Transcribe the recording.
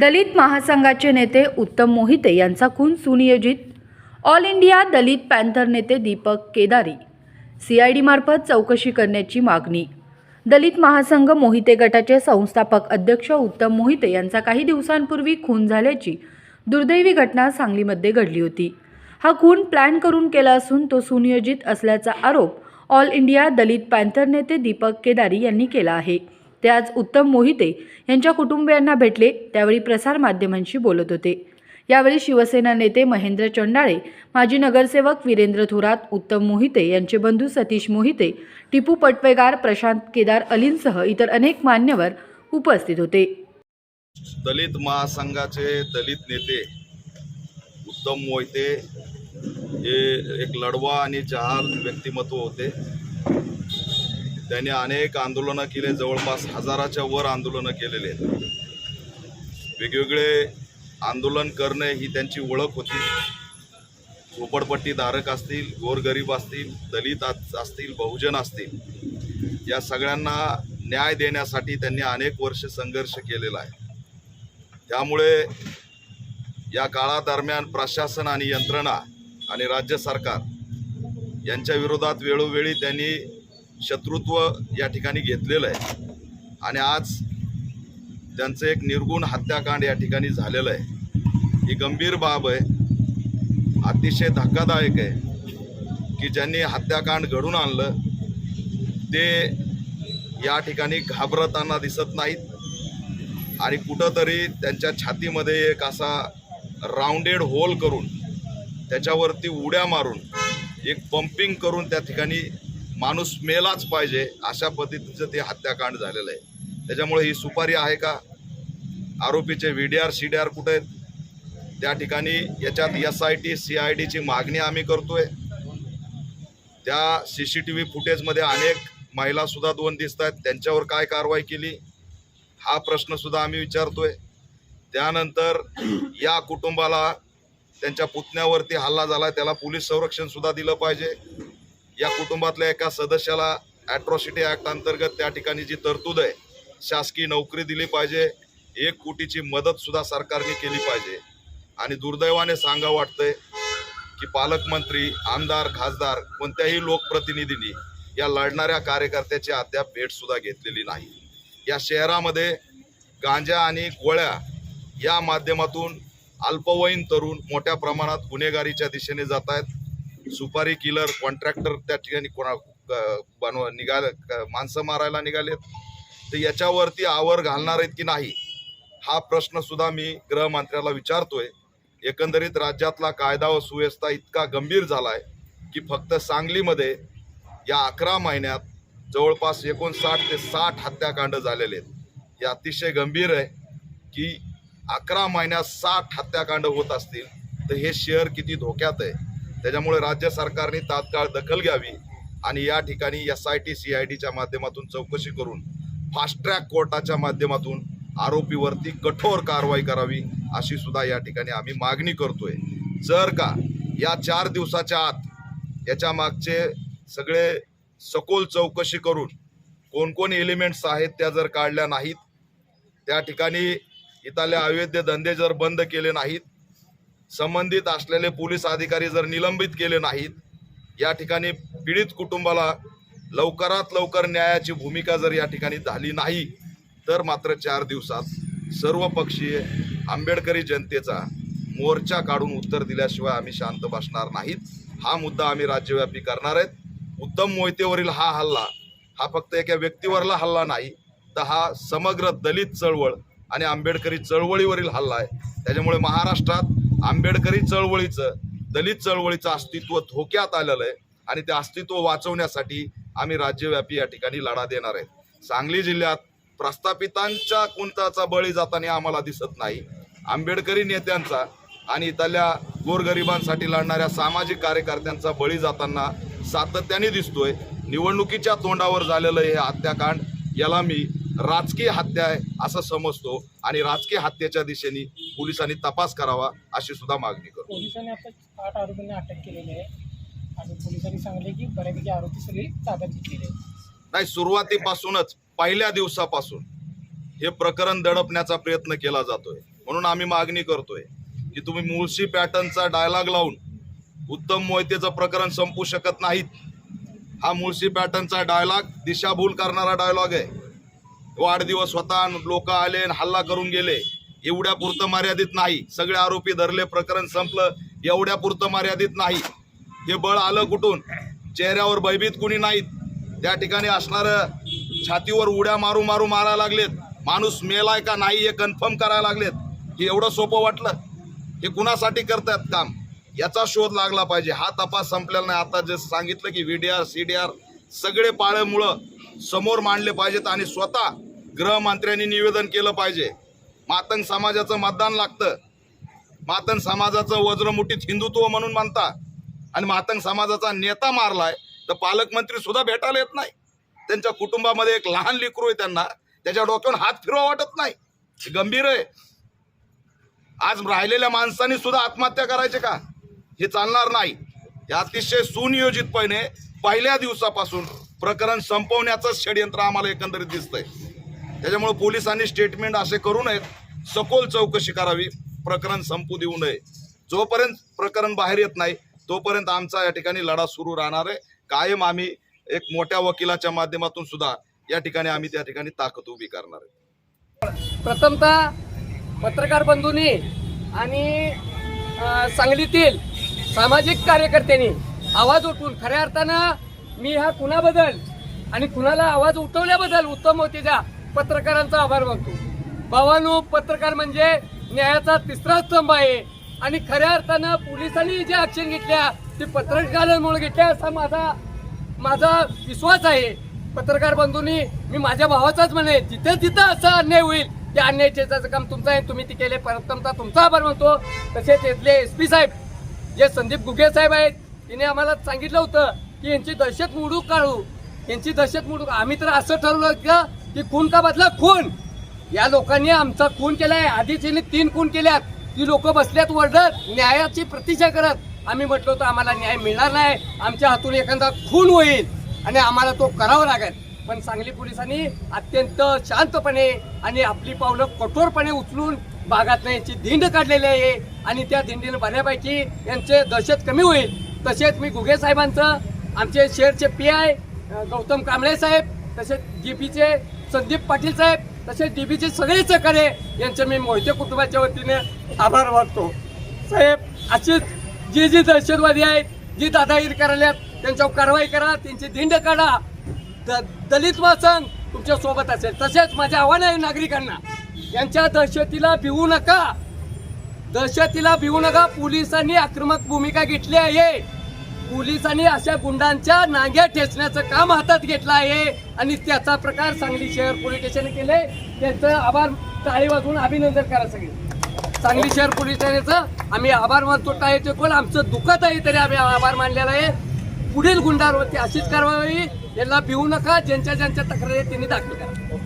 दलित महासंघाचे नेते उत्तम मोहिते यांचा खून सुनियोजित. ऑल इंडिया दलित पॅन्थर नेते दीपक केदारी. सीआयडीमार्फत चौकशी करण्याची मागणी. दलित महासंघ मोहिते गटाचे संस्थापक अध्यक्ष उत्तम मोहिते यांचा काही दिवसांपूर्वी खून झाल्याची दुर्दैवी घटना सांगलीमध्ये घडली होती. हा खून प्लॅन करून केला असून तो सुनियोजित असल्याचा आरोप ऑल इंडिया दलित पॅन्थर नेते दीपक केदारी यांनी केला आहे. ते आज उत्तम मोहिते यांच्या कुटुंबियांना भेटले त्यावेळी प्रसारमाध्यमांशी बोलत होते. यावेळी शिवसेना नेते महेंद्र चंडाळे माजी नगरसेवक वीरेंद्र थोरात उत्तम मोहिते यांचे बंधू सतीश मोहिते टिपू पटवेगार प्रशांत केदार अलींसह इतर अनेक मान्यवर उपस्थित होते. दलित महासंघाचे दलित नेते उत्तम मोहिते हे एक लढवा आणि जहाल व्यक्तिमत्व होते. त्यांनी अनेक आंदोलनं केले जवळपास हजाराच्या वर आंदोलनं केलेले आहेत. वेगवेगळे आंदोलन करणे ही त्यांची ओळख होती. झोपडपट्टीधारक असतील गोरगरीब असतील दलित असतील बहुजन असतील या सगळ्यांना न्याय देण्यासाठी त्यांनी अनेक वर्ष संघर्ष केलेला आहे. त्यामुळे या काळादरम्यान प्रशासन आणि यंत्रणा आणि राज्य सरकार यांच्या विरोधात वेळोवेळी त्यांनी शत्रुत्व या ठिकाणी घेतलेलं आहे. आणि आज त्यांचं एक निर्गुण हत्याकांड या ठिकाणी झालेलं आहे. ही गंभीर बाब आहे. अतिशय धक्कादायक आहे की ज्यांनी हत्याकांड घडून आणलं ते या ठिकाणी घाबरताना दिसत नाहीत. आणि कुठंतरी त्यांच्या छातीमध्ये एक असा राऊंडेड होल करून त्याच्यावरती उड्या मारून एक पंपिंग करून त्या ठिकाणी माणूस मेलाच पाहिजे अशा पद्धतीचं ते हत्याकांड झालेलं आहे. त्याच्यामुळे ही सुपारी आहे का? आरोपीचे V D R C D R कुठे आहेत? त्या ठिकाणी याच्यात S I T C I डीची मागणी आम्ही करतोय. त्या सी सी टी व्ही फुटेजमध्ये अनेक महिलासुद्धा दोन दिसत आहेत. त्यांच्यावर काय कारवाई केली? हा प्रश्नसुद्धा आम्ही विचारतोय. त्यानंतर या कुटुंबाला त्यांच्या पुतण्यावरती हल्ला झाला. त्याला पोलीस संरक्षणसुद्धा दिलं पाहिजे. या कुटुंबातल्या एका सदस्याला ॲट्रॉसिटी ॲक्ट अंतर्गत त्या ठिकाणी जी तरतूद आहे शासकीय नोकरी दिली पाहिजे एक कोटीची मदतसुद्धा सरकारने केली पाहिजे. आणि दुर्दैवाने सांगा वाटतंय की पालकमंत्री आमदार खासदार कोणत्याही लोकप्रतिनिधींनी या लढणाऱ्या कार्यकर्त्याची अद्याप भेटसुद्धा घेतलेली नाही. या शहरामध्ये गांजा आणि गोळ्या या माध्यमातून अल्पवयीन तरुण मोठ्या प्रमाणात गुन्हेगारीच्या दिशेने जात आहेत. सुपारी किलर कॉन्ट्रॅक्टर त्या ठिकाणी कोणा बनव निघाल माणसं मारायला निघालेत. तर याच्यावरती आवर घालणार आहेत की नाही हा प्रश्न सुद्धा मी गृहमंत्र्याला विचारतोय. एकंदरीत राज्यातला कायदा व सुव्यवस्था इतका गंभीर झाला आहे की फक्त सांगलीमध्ये या अकरा महिन्यात जवळपास एकोणसाठ ते साठ हत्याकांड झालेले आहेत. हे अतिशय गंभीर आहे की अकरा महिन्यात साठ हत्याकांड होत असतील तर हे शहर किती धोक्यात आहे? त्याच्यामुळे राज्य सरकारने तात्काळ दखल घ्यावी आणि या ठिकाणी S I T C I टीच्या माध्यमातून चौकशी करून फास्ट ट्रॅक कोर्टाच्या माध्यमातून आरोपीवरती कठोर कारवाई करावी अशी सुद्धा या ठिकाणी आम्ही मागणी करतोय. जर का या चार दिवसाच्या आत याच्या मागचे सगळे सखोल चौकशी करून कोणकोण एलिमेंट्स आहेत त्या जर काढल्या नाहीत त्या ठिकाणी इथल्या अवैध धंदे जर बंद केले नाहीत संबंधित असलेले पोलीस अधिकारी जर निलंबित केले नाहीत या ठिकाणी पीडित कुटुंबाला लवकरात लवकर न्यायाची भूमिका जर या ठिकाणी झाली नाही तर मात्र चार दिवसात सर्वपक्षीय आंबेडकरी जनतेचा मोर्चा काढून उत्तर दिल्याशिवाय आम्ही शांत बसणार नाहीत. हा मुद्दा आम्ही राज्यव्यापी करणार आहेत. उत्तम मोहितेवरील हा हल्ला हा फक्त एका व्यक्तीवरला हल्ला नाही तर हा समग्र दलित चळवळ आणि आंबेडकरी चळवळीवरील हल्ला आहे. त्याच्यामुळे महाराष्ट्रात आंबेडकरी चळवळीचं दलित चळवळीचं अस्तित्व धोक्यात आलेलं आहे आणि ते अस्तित्व वाचवण्यासाठी आम्ही राज्यव्यापी या ठिकाणी लढा देणार आहे. सांगली जिल्ह्यात प्रस्थापितांच्या कुंताचा बळी जाताना आम्हाला दिसत नाही. आंबेडकरी नेत्यांचा आणि इथल्या गोरगरिबांसाठी लढणाऱ्या सामाजिक कार्यकर्त्यांचा बळी जाताना सातत्याने दिसतोय. निवडणुकीच्या तोंडावर झालेलं हे हत्याकांड याला मी राजकीय हत्या आहे असं समजतो आणि राजकीय हत्येच्या दिशेने पोलिसांनी तपास करावा अशी सुद्धा मागणी करतो. पोलिसांनी आता आठ आरोपींना अटक केलेली आहे. आणि पोलिसांनी सांगले की बऱ्यापैकी आरोपी सगळे ताब्यात घेतलेले आहेत. नाही सुरुवातीपासूनच पहिल्या दिवसापासून हे प्रकरण दडपण्याचा प्रयत्न केला जातोय. म्हणून आम्ही मागणी करतोय की तुम्ही मुळशी पॅटर्नचा डायलॉग लावून उत्तम मोहितेचं प्रकरण संपू शकत नाहीत. हा मुळशी पॅटर्नचा डायलॉग दिशाभूल करणारा डायलॉग आहे. वाढदिवस होता लोक आले आणि हल्ला करून गेले. एवढ्या पुरतं मर्यादित नाही. सगळे आरोपी धरले प्रकरण संपलं. एवढ्या पुरतं मर्यादित नाही. हे बळ आलं कुठून? चेहऱ्यावर भयभीत कुणी नाहीत. त्या ठिकाणी असणारं छातीवर उड्या मारू मारू मारायला लागलेत. माणूस मेलाय का नाही हे कन्फर्म करायला लागलेत. हे एवढं सोपं वाटलं? हे कुणासाठी करतात काम? याचा शोध लागला पाहिजे. हा तपास संपलेला नाही. आता जे सांगितलं की V D R C D R सगळे पाळेमुळं समोर मांडले पाहिजेत आणि स्वतः गृहमंत्र्यांनी निवेदन केलं पाहिजे. मातंग समाजाचं मतदान लागतं. मातंग समाजाचं वज्रमुठीत हिंदुत्व म्हणून मानता आणि मातंग समाजाचा नेता मारलाय तर पालकमंत्री सुद्धा भेटायला येत नाही. त्यांच्या कुटुंबामध्ये एक लहान लेकरू आहे त्यांना त्याच्या डोक्यावर हात फिरवा वाटत नाही. गंभीर आहे. आज राहिलेल्या माणसांनी सुद्धा आत्महत्या करायचे का? हे चालणार नाही. हे अतिशय सुनियोजितपणे पहिल्या दिवसापासून प्रकरण संपवण्याचं षडयंत्र आम्हाला एकंदरीत दिसतंय. त्याच्यामुळे पोलिसांनी स्टेटमेंट असे करू नयेत. सखोल चौकशी करावी. प्रकरण संपू देऊ नये. जोपर्यंत प्रकरण बाहेर येत नाही तोपर्यंत आमचा या ठिकाणी लढा सुरू राहणार आहे. कायम आम्ही एक मोठ्या वकिलाच्या माध्यमातून सुद्धा या ठिकाणी आम्ही त्या ठिकाणी ताकद उभी करणार आहे. प्रथमतः पत्रकार बंधूंनी आणि सांगलीतील सामाजिक कार्यकर्त्यांनी आवाज उठवून. खऱ्या अर्थानं मी ह्या कुणाबद्दल आणि कुणाला आवाज उठवल्याबद्दल उत्तम होतीच्या पत्रकारांचा आभार मानतो. भावानो पत्रकार म्हणजे न्यायाचा तिसरा स्तंभ आहे. आणि खऱ्या अर्थानं पोलिसांनी जे ऍक्शन घेतल्या ते पत्रकारांमुळे घेतल्या असा माझा माझा विश्वास आहे. पत्रकार बंधूंनी मी माझ्या भावाचाच म्हणे जिथे जिथं असं अन्याय होईल त्या अन्याय चेचाचं काम तुमचं आहे तुम्ही ते केले. प्रथमता तुमचा आभार मानतो. तसेच इथले एस पी साहेब जे संदीप गुगे साहेब आहेत तिने आम्हाला सांगितलं होतं की यांची दहशत मोडू काढू. यांची दहशत मोडू. आम्ही तर असं ठरवलं का की खून का बदला? खून. या लोकांनी आमचा खून केलाय. आधीच यांनी तीन खून केल्यात. ती लोक बसल्यात वरडत न्यायाची प्रतीक्षा करत. आम्ही म्हटलो तर आम्हाला न्याय मिळणार नाही. आमच्या हातून एखादा खून होईल. आणि आम्हाला तो करावा लागेल. पण सांगली पोलिसांनी अत्यंत शांतपणे आणि आपली पावलं कठोरपणे उचलून भागातनं यांची धिंड काढलेली आहे. आणि त्या धिंडीनं बऱ्यापैकी यांचे दहशत कमी होईल. तसेच मी गुगे साहेबांचं आमचे शेअरचे पी आय गौतम कांबळे साहेब तसेच डीपीचे संदीप पाटील साहेब तसेच डीपीचे सगळे सहकार्य यांचं मी मोहिते कुटुंबाच्या वतीने आभार मानतो. साहेब अशीच जी जी दहशतवादी आहेत जी दादागिरी करायला त्यांच्यावर कारवाई करा त्यांची धिंड काढा. द- दलित वाचन तुमच्यासोबत असेल. तसेच माझे आव्हान आहे नागरिकांना यांच्या दहशतीला भिवू नका. दहशतीला भिवू नका. पोलिसांनी आक्रमक भूमिका घेतली आहे. पोलिसांनी अशा गुंडांच्या नांग्या ठेचण्याचं काम हातात घेतलं आहे. आणि त्याचा प्रकार सांगली शहर पोलीस स्टेशन केले त्यांचं आभार टाळी वाजवून अभिनंदन करा सगळे. सांगली शहर पोलीस स्टेशनचं आम्ही आभार मानतो टाळीचे कोण आमचं दुखत आहे तरी आम्ही आभार मानलेला आहे. पुढील गुंडांवरती अशीच कारवाई यांना भिवू नका. ज्यांच्या ज्यांच्या तक्रारी त्यांनी दाखल करा.